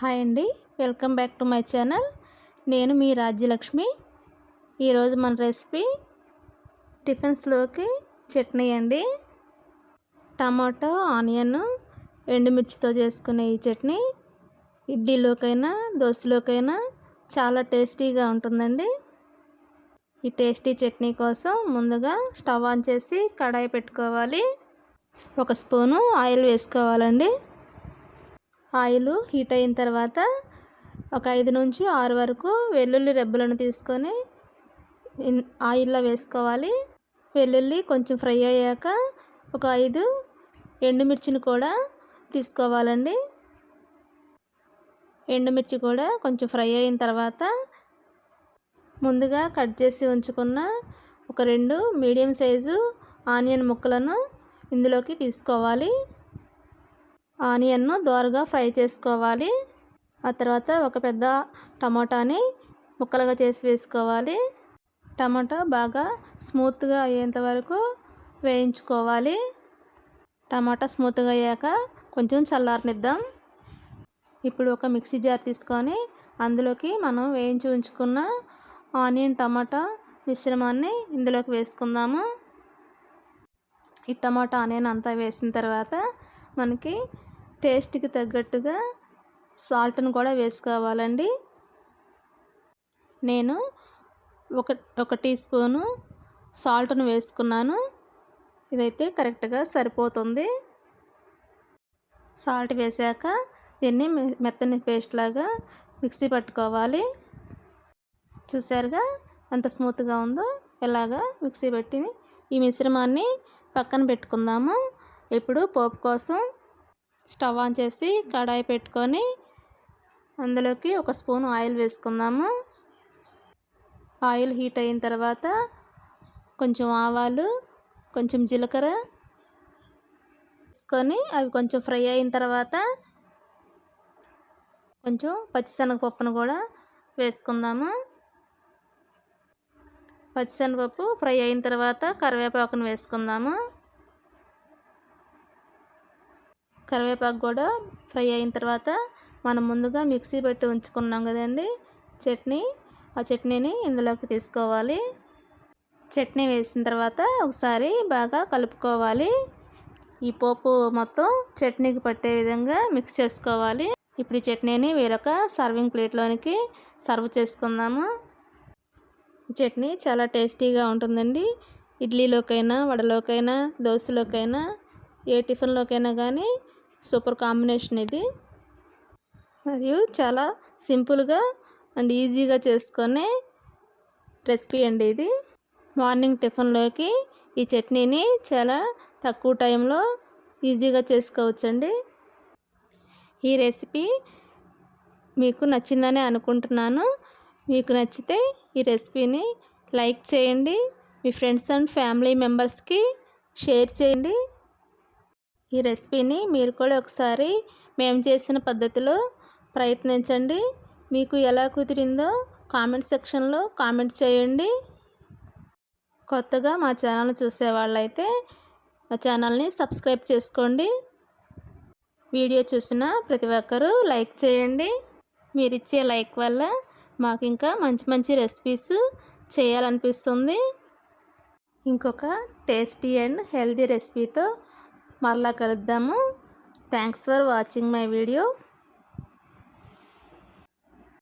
Hi అండి. Welcome back to my channel. నేను మీ రాజ్యలక్ష్మి. ఈరోజు మన రెసిపీ టిఫిన్స్లోకి చట్నీ అండి. టమాటో ఆనియన్ ఎండుమిర్చితో చేసుకునే ఈ చట్నీ. ఇడ్లీలోకైనా దోశలోకైనా చాలా టేస్టీగా ఉంటుందండి. ఈ టేస్టీ చట్నీ కోసం ముందుగా స్టవ్ ఆన్ చేసి కడాయి పెట్టుకోవాలి. ఒక స్పూను ఆయిల్ వేసుకోవాలండి. ఆయిల్ హీట్ అయిన తర్వాత ఒక ఐదు నుంచి ఆరు వరకు వెల్లుల్లి రెబ్బలను తీసుకొని ఆయిల్లో వేసుకోవాలి. వెల్లుల్లి కొంచెం ఫ్రై అయ్యాక ఒక ఐదు ఎండుమిర్చిని కూడా తీసుకోవాలండి. ఎండుమిర్చి కూడా కొంచెం ఫ్రై అయిన తర్వాత ముందుగా కట్ చేసి ఉంచుకున్న ఒక రెండు మీడియం సైజు ఆనియన్ ముక్కలను ఇందులోకి తీసుకోవాలి. ఆనియన్ను దోరగా ఫ్రై చేసుకోవాలి. ఆ తర్వాత ఒక పెద్ద టమాటాని ముక్కలుగా చేసి వేసుకోవాలి. టమాటా బాగా స్మూత్గా అయ్యేంత వరకు వేయించుకోవాలి. టమాటా స్మూత్గా అయ్యాక కొంచెం చల్లారనిద్దాం. ఇప్పుడు ఒక మిక్సీ జార్ తీసుకొని అందులోకి మనం వేయించి ఉంచుకున్న ఆనియన్ టమాటా మిశ్రమాన్ని ఇందులోకి వేసుకుందాము. ఈ టమాటా ఆనియన్ అంతా వేసిన తర్వాత మనకి టేస్ట్కి తగ్గట్టుగా సాల్ట్ను కూడా వేసుకోవాలండి. నేను ఒక ఒక టీ స్పూను సాల్ట్ను వేసుకున్నాను. ఇదైతే కరెక్ట్గా సరిపోతుంది. సాల్ట్ వేసాక దీన్ని మెత్తని పేస్ట్ లాగా మిక్సీ పట్టుకోవాలి. చూసారుగా ఎంత స్మూత్గా ఉందో ఇలాగా మిక్సీ పెట్టి ఈ మిశ్రమాన్ని పక్కన పెట్టుకుందాము. ఇప్పుడు పోపు కోసం స్టవ్ ఆన్ చేసి కడాయి పెట్టుకొని అందులోకి ఒక స్పూన్ ఆయిల్ వేసుకుందాము. ఆయిల్ హీట్ అయిన తర్వాత కొంచెం ఆవాలు కొంచెం జీలకర్ర వేసుకొని అవి కొంచెం ఫ్రై అయిన తర్వాత కొంచెం పచ్చిశనగపప్పును కూడా వేసుకుందాము. పచ్చిశనగపప్పు ఫ్రై అయిన తర్వాత కరివేపాకును వేసుకుందాము. కరివేపాకు కూడా ఫ్రై అయిన తర్వాత మనం ముందుగా మిక్సీ పెట్టి ఉంచుకున్నాం కదండి. చట్నీ ఆ చట్నీని ఇందులోకి తీసుకోవాలి. చట్నీ వేసిన తర్వాత ఒకసారి బాగా కలుపుకోవాలి. ఈ పోపు మొత్తం చట్నీకి పట్టే విధంగా మిక్స్ చేసుకోవాలి. ఇప్పుడు ఈ చట్నీని వేరొక సర్వింగ్ ప్లేట్లోనికి సర్వ్ చేసుకుందాము. చట్నీ చాలా టేస్టీగా ఉంటుందండి. ఇడ్లీలోకైనా వడలోకైనా దోశలోకైనా ఏ టిఫిన్లోకైనా కానీ సూపర్ కాంబినేషన్ ఇది. మరియు చాలా సింపుల్గా అండ్ ఈజీగా చేసుకునే రెసిపీ అండి ఇది. మార్నింగ్ టిఫిన్లోకి ఈ చట్నీని చాలా తక్కువ టైంలో ఈజీగా చేసుకోవచ్చండి. ఈ రెసిపీ మీకు నచ్చిందని అనుకుంటున్నాను. మీకు నచ్చితే ఈ రెసిపీని లైక్ చేయండి. మీ ఫ్రెండ్స్ అండ్ ఫ్యామిలీ మెంబర్స్కి షేర్ చేయండి. ఈ రెసిపీని మీరు కూడా ఒకసారి మేము చేసిన పద్ధతిలో ప్రయత్నించండి. మీకు ఎలా కుదిరిందో కామెంట్ సెక్షన్లో కామెంట్ చేయండి. కొత్తగా మా ఛానల్ చూసేవాళ్ళైతే మా ఛానల్ని సబ్స్క్రైబ్ చేసుకోండి. వీడియో చూసిన ప్రతి ఒక్కరూ లైక్ చేయండి. మీరు ఇచ్చే లైక్ వల్ల మాకు ఇంకా మంచి మంచి రెసిపీస్ చేయాలనిపిస్తుంది. ఇంకొక టేస్టీ అండ్ హెల్దీ రెసిపీతో మరలా కలుద్దాము. Thanks for watching my video